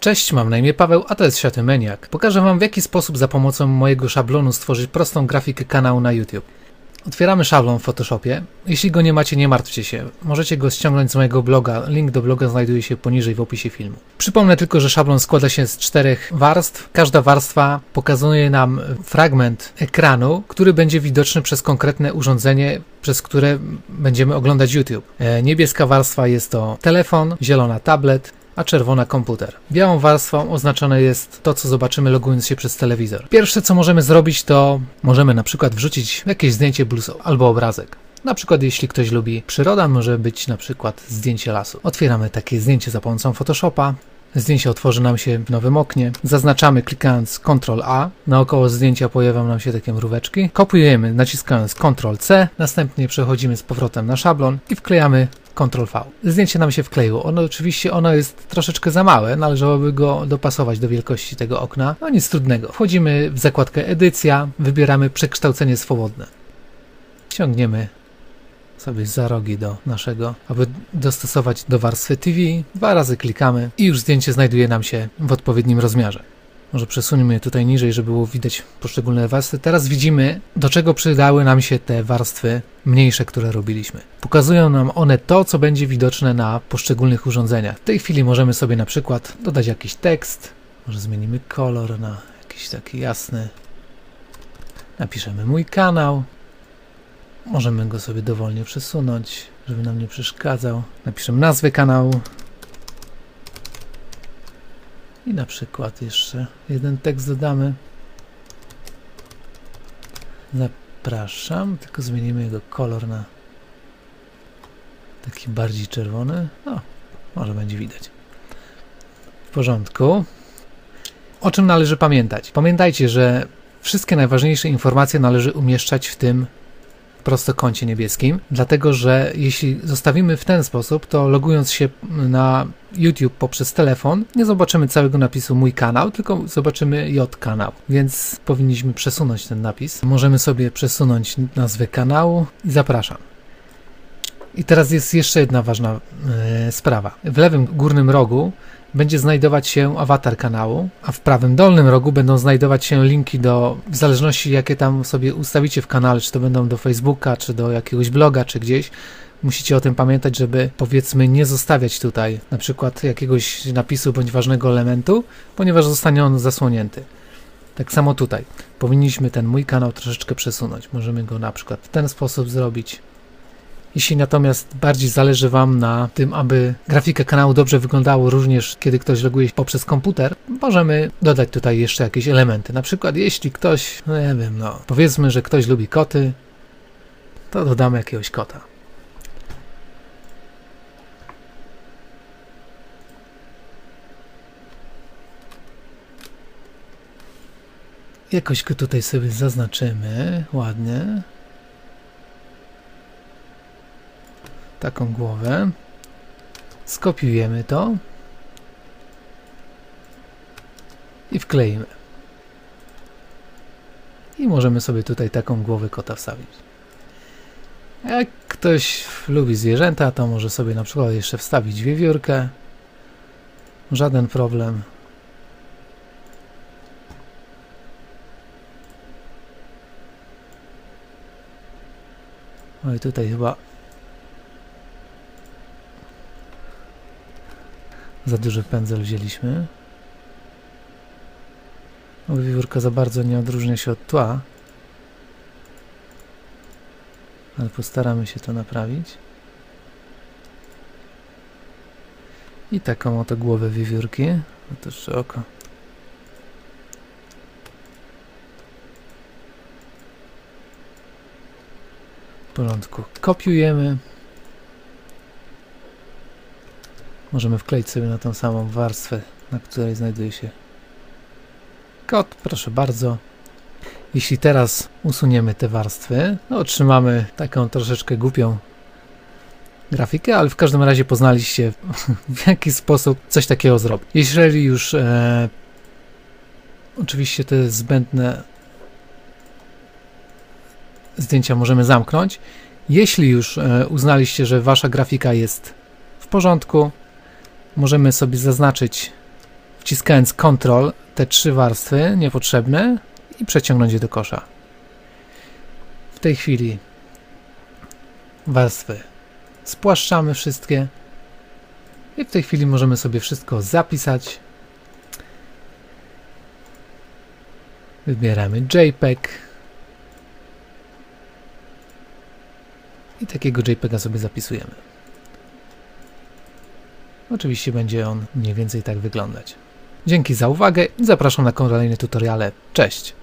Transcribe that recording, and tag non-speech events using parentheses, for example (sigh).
Cześć, mam na imię Paweł, a to jest Światy Maniak. Pokażę Wam w jaki sposób za pomocą mojego szablonu stworzyć prostą grafikę kanału na YouTube. Otwieramy szablon w Photoshopie. Jeśli go nie macie, nie martwcie się. Możecie go ściągnąć z mojego bloga. Link do bloga znajduje się poniżej w opisie filmu. Przypomnę tylko, że szablon składa się z czterech warstw. Każda warstwa pokazuje nam fragment ekranu, który będzie widoczny przez konkretne urządzenie, przez które będziemy oglądać YouTube. E, niebieska warstwa jest to telefon, zielona tablet, a czerwona komputer. Białą warstwą oznaczone jest to, co zobaczymy logując się przez telewizor. Pierwsze, co możemy zrobić, to możemy na przykład wrzucić jakieś zdjęcie blues albo obrazek. Na przykład jeśli ktoś lubi przyroda, może być na przykład zdjęcie lasu. Otwieramy takie zdjęcie za pomocą Photoshopa. Zdjęcie otworzy nam się w nowym oknie. Zaznaczamy klikając Ctrl A. Naokoło zdjęcia pojawią nam się takie mróweczki. Kopiujemy naciskając Ctrl C. Następnie przechodzimy z powrotem na szablon i wklejamy Ctrl V. Zdjęcie nam się wkleiło. Ono oczywiście ono jest troszeczkę za małe, należałoby go dopasować do wielkości tego okna. No nic trudnego. Wchodzimy w zakładkę edycja, wybieramy przekształcenie swobodne. Ciągniemy sobie za rogi do naszego, aby dostosować do warstwy TV. Dwa razy klikamy i już zdjęcie znajduje nam się w odpowiednim rozmiarze. Może przesuniemy je tutaj niżej, żeby było widać poszczególne warstwy. Teraz widzimy, do czego przydały nam się te warstwy mniejsze, które robiliśmy. Pokazują nam one to, co będzie widoczne na poszczególnych urządzeniach. W tej chwili możemy sobie na przykład dodać jakiś tekst. Może zmienimy kolor na jakiś taki jasny. Napiszemy mój kanał. Możemy go sobie dowolnie przesunąć, żeby nam nie przeszkadzał. Napiszemy nazwę kanału. I na przykład jeszcze jeden tekst dodamy. Zapraszam, tylko zmienimy jego kolor na taki bardziej czerwony. No, może będzie widać. W porządku. O czym należy pamiętać? Pamiętajcie, że wszystkie najważniejsze informacje należy umieszczać w tym prostokącie niebieskim, dlatego że jeśli zostawimy w ten sposób, to logując się na YouTube poprzez telefon, nie zobaczymy całego napisu mój kanał, tylko zobaczymy J kanał, więc powinniśmy przesunąć ten napis. Możemy sobie przesunąć nazwę kanału i zapraszam. I teraz jest jeszcze jedna ważna e, sprawa. W lewym górnym rogu będzie znajdować się awatar kanału, a w prawym dolnym rogu będą znajdować się linki do, w zależności jakie tam sobie ustawicie w kanale, czy to będą do Facebooka, czy do jakiegoś bloga, czy gdzieś. Musicie o tym pamiętać, żeby powiedzmy nie zostawiać tutaj na przykład jakiegoś napisu bądź ważnego elementu, ponieważ zostanie on zasłonięty. Tak samo tutaj. Powinniśmy ten mój kanał troszeczkę przesunąć. Możemy go na przykład w ten sposób zrobić. Jeśli natomiast bardziej zależy Wam na tym, aby grafika kanału dobrze wyglądała również kiedy ktoś loguje się poprzez komputer, możemy dodać tutaj jeszcze jakieś elementy. Na przykład jeśli ktoś, no nie wiem, no powiedzmy, że ktoś lubi koty, to dodamy jakiegoś kota. Jakoś go tutaj sobie zaznaczymy ładnie. Taką głowę. Skopiujemy to i wkleimy. I możemy sobie tutaj taką głowę kota wstawić. Jak ktoś lubi zwierzęta, to może sobie na przykład jeszcze wstawić wiewiórkę. Żaden problem. Oj, tutaj chyba Za duży pędzel wzięliśmy. Wiewiórka za bardzo nie odróżnia się od tła. Ale postaramy się to naprawić. I taką oto głowę wiewiórki. Jeszcze oko. W porządku. Kopiujemy. Możemy wkleić sobie na tą samą warstwę, na której znajduje się kod. Proszę bardzo. Jeśli teraz usuniemy te warstwy, no otrzymamy taką troszeczkę głupią grafikę, ale w każdym razie poznaliście (laughs) w jaki sposób coś takiego zrobić. Jeżeli już e, oczywiście te zbędne zdjęcia możemy zamknąć, jeśli już e, uznaliście, że wasza grafika jest w porządku, możemy sobie zaznaczyć wciskając Ctrl te trzy warstwy niepotrzebne i przeciągnąć je do kosza. W tej chwili warstwy spłaszczamy wszystkie i w tej chwili możemy sobie wszystko zapisać. Wybieramy JPEG i takiego JPEGa sobie zapisujemy. Oczywiście będzie on mniej więcej tak wyglądać. Dzięki za uwagę i zapraszam na kolejne tutoriale. Cześć!